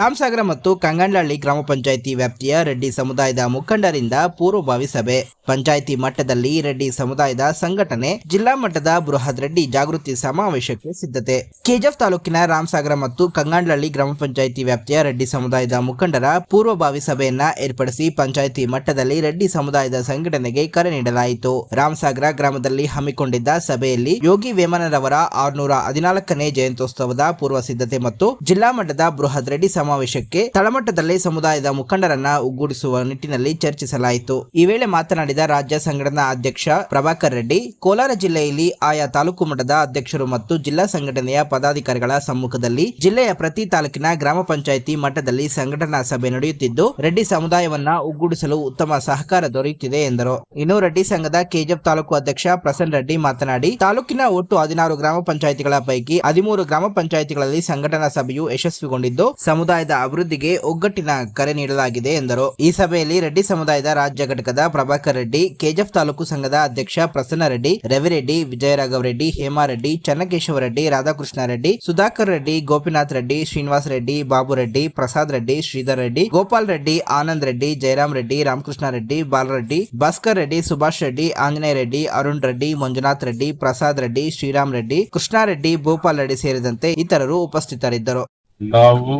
ರಾಮಸಾಗರ ಮತ್ತು ಕಂಗಂಡ್ಲಹಳ್ಳಿ ಗ್ರಾಮ ಪಂಚಾಯಿತಿ ವ್ಯಾಪ್ತಿಯ ರೆಡ್ಡಿ ಸಮುದಾಯದ ಮುಖಂಡರಿಂದ ಪೂರ್ವಭಾವಿ ಸಭೆ. ಪಂಚಾಯಿತಿ ಮಟ್ಟದಲ್ಲಿ ರೆಡ್ಡಿ ಸಮುದಾಯದ ಸಂಘಟನೆ, ಜಿಲ್ಲಾ ಮಟ್ಟದ ಬೃಹತ್ ರೆಡ್ಡಿ ಜಾಗೃತಿ ಸಮಾವೇಶಕ್ಕೆ ಸಿದ್ಧತೆ. ಕೆಜಿಎಫ್ ತಾಲೂಕಿನ ರಾಮಸಾಗರ ಮತ್ತು ಕಂಗಂಡ್ಲಹಳ್ಳಿ ಗ್ರಾಮ ಪಂಚಾಯಿತಿ ವ್ಯಾಪ್ತಿಯ ರೆಡ್ಡಿ ಸಮುದಾಯದ ಮುಖಂಡರ ಪೂರ್ವಭಾವಿ ಸಭೆಯನ್ನ ಏರ್ಪಡಿಸಿ ಪಂಚಾಯಿತಿ ಮಟ್ಟದಲ್ಲಿ ರೆಡ್ಡಿ ಸಮುದಾಯದ ಸಂಘಟನೆಗೆ ಕರೆ ನೀಡಲಾಯಿತು. ರಾಮಸಾಗರ ಗ್ರಾಮದಲ್ಲಿ ಹಮ್ಮಿಕೊಂಡಿದ್ದ ಸಭೆಯಲ್ಲಿ ಯೋಗಿ ವೇಮನರವರ ಆರುನೂರ ಹದಿನಾಲ್ಕನೇ ಜಯಂತ್ಯೋತ್ಸವದ ಪೂರ್ವ ಸಿದ್ಧತೆ ಮತ್ತು ಜಿಲ್ಲಾ ಮಟ್ಟದ ಬೃಹತ್ ರೆಡ್ಡಿ ಸಮಾವೇಶಕ್ಕೆ ತಳಮಟ್ಟದಲ್ಲಿ ಸಮುದಾಯದ ಮುಖಂಡರನ್ನ ಒಗ್ಗೂಡಿಸುವ ನಿಟ್ಟಿನಲ್ಲಿ ಚರ್ಚಿಸಲಾಯಿತು. ಈ ವೇಳೆ ಮಾತನಾಡಿದ ರಾಜ್ಯ ಸಂಘಟನಾ ಅಧ್ಯಕ್ಷ ಪ್ರಭಾಕರ್ ರೆಡ್ಡಿ, ಕೋಲಾರ ಜಿಲ್ಲೆಯಲ್ಲಿ ಆಯಾ ತಾಲೂಕು ಮಟ್ಟದ ಅಧ್ಯಕ್ಷರು ಮತ್ತು ಜಿಲ್ಲಾ ಸಂಘಟನೆಯ ಪದಾಧಿಕಾರಿಗಳ ಸಮ್ಮುಖದಲ್ಲಿ ಜಿಲ್ಲೆಯ ಪ್ರತಿ ತಾಲೂಕಿನ ಗ್ರಾಮ ಪಂಚಾಯಿತಿ ಮಟ್ಟದಲ್ಲಿ ಸಂಘಟನಾ ಸಭೆ ನಡೆಯುತ್ತಿದ್ದು, ರೆಡ್ಡಿ ಸಮುದಾಯವನ್ನ ಒಗ್ಗೂಡಿಸಲು ಉತ್ತಮ ಸಹಕಾರ ದೊರೆಯುತ್ತಿದೆ ಎಂದರು. ಇನ್ನು ರೆಡ್ಡಿ ಸಂಘದ ಕೆಜಿಎಫ್ ತಾಲೂಕು ಅಧ್ಯಕ್ಷ ಪ್ರಸನ್ನ ರೆಡ್ಡಿ ಮಾತನಾಡಿ, ತಾಲೂಕಿನ ಒಟ್ಟು ಹದಿನಾರು ಗ್ರಾಮ ಪಂಚಾಯಿತಿಗಳ ಪೈಕಿ ಹದಿಮೂರು ಗ್ರಾಮ ಪಂಚಾಯಿತಿಗಳಲ್ಲಿ ಸಂಘಟನಾ ಸಭೆಯು ಯಶಸ್ವಿಗೊಂಡಿದ್ದು ಸಮುದಾಯದ ಅಭಿವೃದ್ಧಿಗೆ ಒಗ್ಗಟ್ಟಿನ ಕರೆ ನೀಡಲಾಗಿದೆ ಎಂದರು. ಈ ಸಭೆಯಲ್ಲಿ ರೆಡ್ಡಿ ಸಮುದಾಯದ ರಾಜ್ಯ ಘಟಕದ ಪ್ರಭಾಕರ್ ರೆಡ್ಡಿ ಕೆಜೆಫ್ ತಾಲೂಕು ಸಂಘದ ಅಧ್ಯಕ್ಷ ಪ್ರಸನ್ನ ರೆಡ್ಡಿ, ರವಿರೆಡ್ಡಿ, ವಿಜಯರಾಘವ್ ರೆಡ್ಡಿ ಹೇಮಾರೆಡ್ಡಿ ಚನ್ನಕೇಶವ ರೆಡ್ಡಿ, ರಾಧಾಕೃಷ್ಣ ರೆಡ್ಡಿ, ಸುಧಾಕರ್ ರೆಡ್ಡಿ, ಗೋಪಿನಾಥ್ ರೆಡ್ಡಿ, ಶ್ರೀನಿವಾಸ್ ರೆಡ್ಡಿ, ಬಾಬು ರೆಡ್ಡಿ, ಪ್ರಸಾದ್ ರೆಡ್ಡಿ, ಶ್ರೀಧರ್ ರೆಡ್ಡಿ, ಗೋಪಾಲ್ ರೆಡ್ಡಿ, ಆನಂದ್ ರೆಡ್ಡಿ, ಜಯರಾಮ್ ರೆಡ್ಡಿ, ರಾಮಕೃಷ್ಣ ರೆಡ್ಡಿ ಬಾಲರೆಡ್ಡಿ ಭಾಸ್ಕರ್ ರೆಡ್ಡಿ, ಸುಭಾಷ್ ರೆಡ್ಡಿ, ಆಂಜನೇಯ ರೆಡ್ಡಿ, ಅರುಣ್ ರೆಡ್ಡಿ, ಮಂಜುನಾಥ್ ರೆಡ್ಡಿ, ಪ್ರಸಾದ್ ರೆಡ್ಡಿ, ಶ್ರೀರಾಮ್ ರೆಡ್ಡಿ ಕೃಷ್ಣಾರೆಡ್ಡಿ ಭೂಪಾಲ್ ರೆಡ್ಡಿ ಸೇರಿದಂತೆ ಇತರರು ಉಪಸ್ಥಿತರಿದ್ದರು. ನಾವು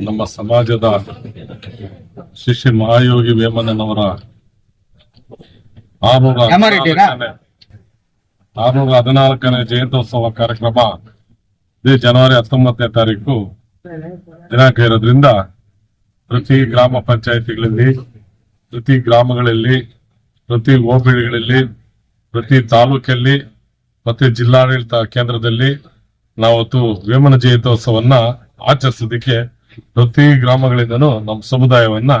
ನಮ್ಮ ಸಮಾಜದ ಶಿಷ್ಯ ಮಹಾಯೋಗಿ ವೇಮನವರ ಆರ್ನೂರ ಆರ್ನೂರ ಆರುನೂರ ಹದಿನಾಲ್ಕನೇ ಜಯಂತ್ಯೋತ್ಸವ ಕಾರ್ಯಕ್ರಮ ಇದೇ ಜನವರಿ ಹತ್ತೊಂಬತ್ತನೇ ತಾರೀಕು. ದಿನಾಂಕ ಇರೋದ್ರಿಂದ ಪ್ರತಿ ಗ್ರಾಮ ಪಂಚಾಯಿತಿಗಳಲ್ಲಿ ಪ್ರತಿ ಗ್ರಾಮಗಳಲ್ಲಿ ಪ್ರತಿ ಹೋಬಳಿಗಳಲ್ಲಿ ಪ್ರತಿ ತಾಲೂಕಲ್ಲಿ ಪ್ರತಿ ಜಿಲ್ಲಾಡಳಿತ ಕೇಂದ್ರದಲ್ಲಿ ನಾವತ್ತು ವೇಮನ ಜಯಂತೋತ್ಸವವನ್ನ ಆಚರಿಸೋದಕ್ಕೆ ಪ್ರತಿ ಗ್ರಾಮಗಳಿಂದನೂ ನಮ್ಮ ಸಮುದಾಯವನ್ನ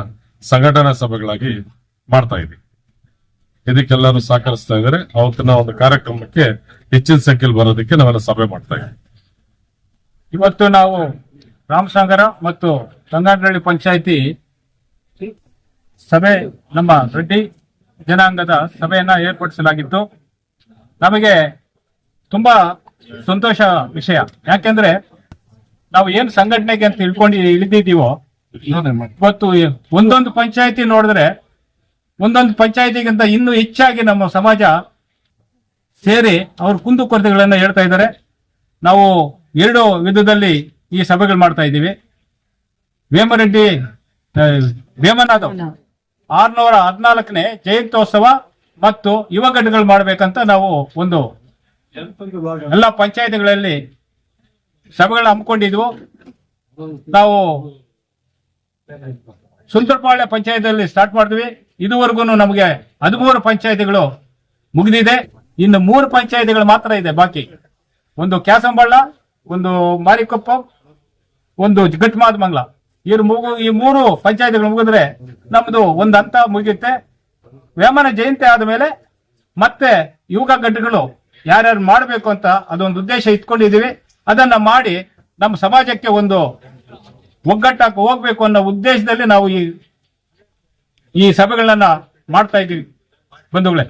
ಸಂಘಟನಾ ಸಭೆಗಳಾಗಿ ಮಾಡ್ತಾ ಇದ್ದೀವಿ. ಇದಕ್ಕೆಲ್ಲರೂ ಸಹಕರಿಸ್ತಾ ಇದ್ದಾರೆ. ಅವತ್ತಿನ ಒಂದು ಕಾರ್ಯಕ್ರಮಕ್ಕೆ ಹೆಚ್ಚಿನ ಸಂಖ್ಯೆಯಲ್ಲಿ ಬರೋದಕ್ಕೆ ನಾವೆಲ್ಲ ಸಭೆ ಮಾಡ್ತಾ ಇದ್ದೀವಿ. ಇವತ್ತು ನಾವು ರಾಮಸಾಗರ ಮತ್ತು ತಂಗಾನಹಳ್ಳಿ ಪಂಚಾಯಿತಿ ಸಭೆ, ನಮ್ಮ ರೆಡ್ಡಿ ಜನಾಂಗದ ಸಭೆಯನ್ನ ಏರ್ಪಡಿಸಲಾಗಿತ್ತು. ನಮಗೆ ತುಂಬಾ ಸಂತೋಷ ವಿಷಯ. ಯಾಕೆಂದ್ರೆ ನಾವು ಏನ್ ಸಂಘಟನೆಗೆ ಅಂತ ತಿಳ್ಕೊಂಡು ಇಳಿದಿದ್ದೀವೋ, ಇವತ್ತು ಒಂದೊಂದು ಪಂಚಾಯತಿ ನೋಡಿದ್ರೆ, ಒಂದೊಂದು ಪಂಚಾಯತಿಗಿಂತ ಇನ್ನೂ ಹೆಚ್ಚಾಗಿ ನಮ್ಮ ಸಮಾಜ ಸೇರಿ ಅವ್ರ ಕುಂದು ಕೊರತೆಗಳನ್ನ ಹೇಳ್ತಾ ಇದ್ದಾರೆ. ನಾವು ಎರಡು ವಿಧದಲ್ಲಿ ಈ ಸಭೆಗಳು ಮಾಡ್ತಾ ಇದ್ದೀವಿ. ವೇಮರೆಡ್ಡಿ ವೇಮನಾಥ್ ಆರ್ನೂರ ಹದಿನಾಲ್ಕನೇ ಜಯಂತ್ಯೋತ್ಸವ ಮತ್ತು ಯುವ ಘಟಕಗಳು ಮಾಡ್ಬೇಕಂತ ನಾವು ಒಂದು ಎಲ್ಲ ಪಂಚಾಯತ್ಗಳಲ್ಲಿ ಸಭೆಗಳು ಹಮ್ಮಿಕೊಂಡಿದ್ವು. ನಾವು ಸುಂದರಪಾಳ್ಯ ಪಂಚಾಯತಿಯಲ್ಲಿ ಸ್ಟಾರ್ಟ್ ಮಾಡಿದ್ವಿ. ಇದುವರೆಗೂ ನಮಗೆ ಹದಿಮೂರು ಪಂಚಾಯತಿಗಳು ಮುಗಿದಿದೆ. ಇನ್ನು ಮೂರು ಪಂಚಾಯತಿಗಳು ಮಾತ್ರ ಇದೆ ಬಾಕಿ. ಒಂದು ಕ್ಯಾಸಂಬಳ್ಳ, ಒಂದು ಮಾರಿಕೊಪ್ಪ, ಒಂದು ಗಟ್ಮಾದಮಂಗ್ಲ ಇವ್ರು ಮುಗು, ಈ ಮೂರು ಪಂಚಾಯತಿಗಳು ಮುಗಿದ್ರೆ ನಮ್ದು ಒಂದು ಹಂತ ಮುಗಿಯುತ್ತೆ. ವೇಮನ ಜಯಂತಿ ಆದ ಮೇಲೆ ಮತ್ತೆ ಯುವಕ ಘಟಕಗಳು ಯಾರ್ಯಾರು ಮಾಡಬೇಕು ಅಂತ ಅದೊಂದು ಉದ್ದೇಶ ಇಟ್ಕೊಂಡಿದೀವಿ ಅದನ್ನ ಮಾಡಿ ನಮ್ಮ ಸಮಾಜಕ್ಕೆ ಒಂದು ಒಗ್ಗಟ್ಟಾಕ, ಹೋಗ್ಬೇಕು ಅನ್ನೋ ಉದ್ದೇಶದಲ್ಲಿ ನಾವು ಈ ಈ ಸಭೆಗಳನ್ನ ಮಾಡ್ತಾ ಇದ್ದೀವಿ. ಬಂಧುಗಳೇ.